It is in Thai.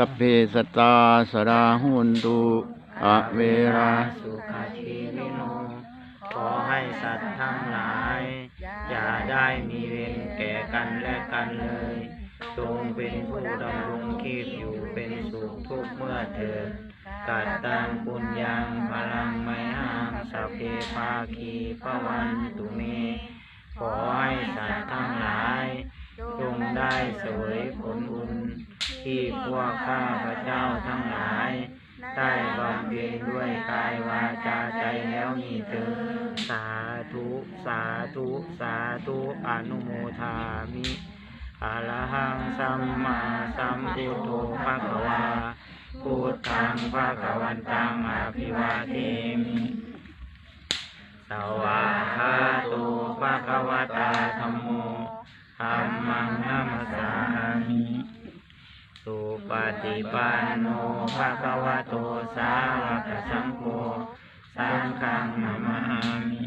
สัพเพสตาสราหุนตุอะเวราสุขชีวิโนขอให้สัตว์ทั้งหลาย อย่าได้มีเวรแก่กันและกันเลย จงเป็นผู้ดำรงชีพอยู่เป็นสุขทุกเมื่อเถิดกัดตังปุญญังพลังไมหังสัพเพภาคีปวันตุเม ขอให้สัตว์ทั้งหลาย จงได้สวยผลบุญ ที่พวกข้าพระเจ้าทั้งหลาย ได้บำเพ็ญด้วยกายวาจาใจแล้วนี่เถิดสาธุสาธุสาธุอนุโมทามิอรหังสัมมาสัมพุทโธภะคะวาพุทธังภะคะวันตังอภิวาเทมิสวาคาตุภะคะวตาธัมโมธัมมังนา สุปฏิปันโนภะคะวะโตสาวกสังโฆสังฆังนามามิ